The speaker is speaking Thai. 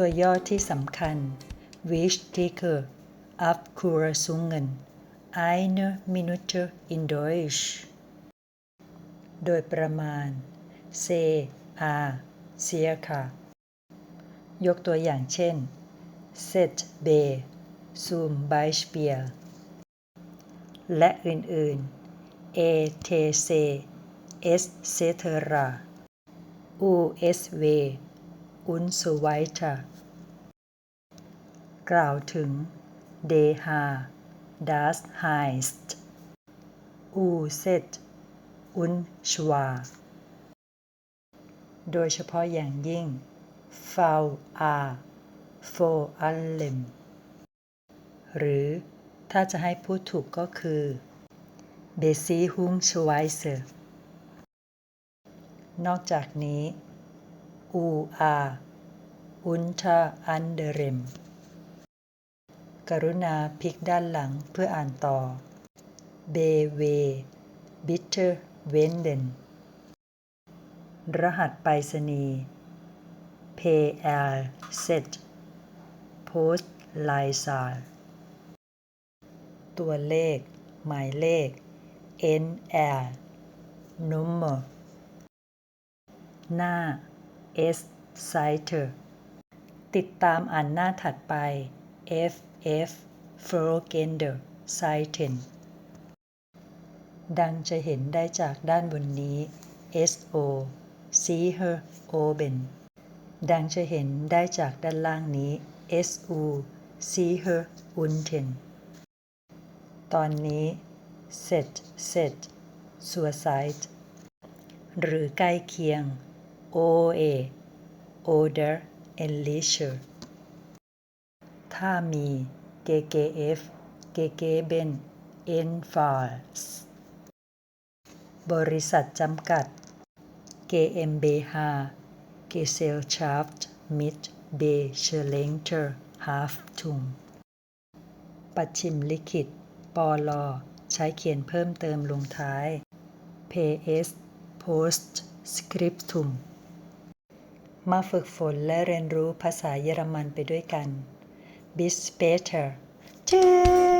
ตัวย่อที่สำคัญ Wichtiger Abkürzungen eine Minute in Deutsch โดยประมาณ C A circa ยกตัวอย่างเช่น Set B zum Beispiel และอื่นๆ etc etc กุนสุไวชะกล่าวถึงเดฮาดัสไฮสต์อูเซตอุนชวา โดยเฉพาะอย่างยิ่งฟาวอาโฟอัลเลมหรือถ้าจะให้พูดถูกก็คือเบซีฮุงชไวเซอร์นอกจากนี้ UA unter anderem กรุณาพลิกด้านหลังเพื่ออ่านต่อ BW bitte wenden รหัสไปรษณีย์ PLZ Post l i s a l ตัวเลข หมายเลข NL Nummer หน้า S Seite ติดตามอ่านหน้าถัดไป FF Folgende Seiten ดังจะเห็นได้จากด้านบนนี้ SO Sicher oben ดังจะเห็นได้จากด้านล่างนี้ SU Sicher unten ตอนนี้ Set Set Suicide หรือใกล้เคียง OA Oder Ähnliche ถ้ามี GGF gegeben Enfalls บริษัทจำกัด GmbH Gesellschaft mit beschränkter Haftung ปัจฉิมลิขิตปอลอ ใช้เขียนเพิ่มเติมลงท้าย PS Post Scriptum มาฝึกฝนและเรียนรู้ภาษาเยอรมันไปด้วยกัน Bis später Tschüss